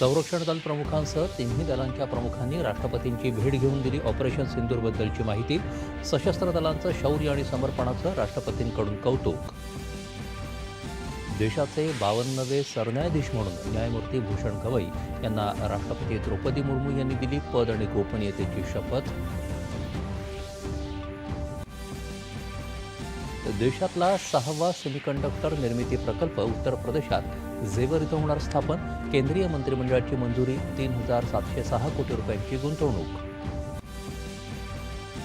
संरक्षण दल प्रमुखांसह तिन्ही दलांच्या प्रमुखांनी राष्ट्रपतींची भेट घेऊन दिली ऑपरेशन सिंदूरबद्दलची माहिती. सशस्त्र दलांचं शौर्य आणि समर्पणाचं राष्ट्रपतींकडून कौतुक. देशाचे बावन्नवे सरन्यायाधीश म्हणून न्यायमूर्ती भूषण गवई यांना राष्ट्रपती द्रौपदी मुर्मू यांनी दिली पद आणि गोपनीयतेची शपथ. देशातला सहावा सेमीकंडक्टर निर्मिती प्रकल्प उत्तर प्रदेशात जेवर इथं होणार स्थापन. केंद्रीय मंत्रिमंडळाची मंजुरी तीन हजार सातशे सहा कोटी रुपयांची गुंतवणूक.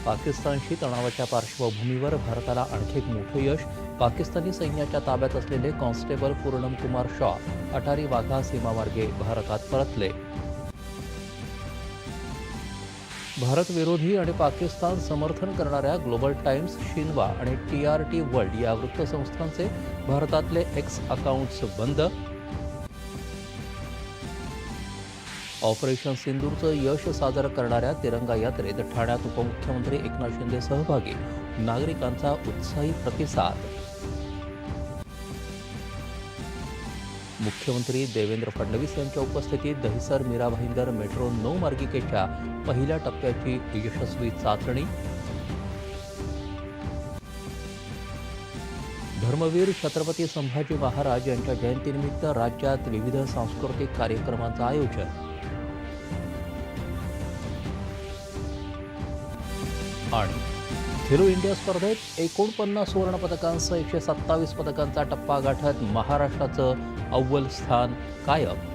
पाकिस्तानशी तणावाच्या पार्श्वभूमीवर भारताला आणखी एक मोठं यश. पाकिस्तानी सैन्याच्या ताब्यात असलेले कॉन्स्टेबल पूर्णम कुमार शॉ अटारी वाघा सीमामार्गे भारतात परतले. भारत विरोधी आणि पाकिस्तान समर्थन करणाऱ्या ग्लोबल टाइम्स शिन्वा आणि टी आर टी वर्ल्ड या वृत्तसंस्थांचे भारतातले एक्स अकाउंट्स बंद. ऑपरेशन सिंदूरचं यश साजरं करणाऱ्या तिरंगा यात्रेत ठाण्यात उपमुख्यमंत्री एकनाथ शिंदे सहभागी. नागरिकांचा उत्साही प्रतिसाद. मुख्यमंत्री देवेंद्र फडणवीस यांच्या उपस्थितीत दहिसर मीरा भाईंदर मेट्रो नऊ मार्गिकेच्या पहिल्या टप्प्याची यशस्वी चाचणी. धर्मवीर छत्रपती संभाजी महाराज यांच्या जयंतीनिमित्त राज्यात विविध सांस्कृतिक कार्यक्रमांचं आयोजन. आणि खेलो इंडिया स्पर्धेत एकोणपन्नास सुवर्णपदकांसह एकशे सत्तावीस पदकांचा टप्पा गाठत महाराष्ट्राचं अव्वल स्थान कायम.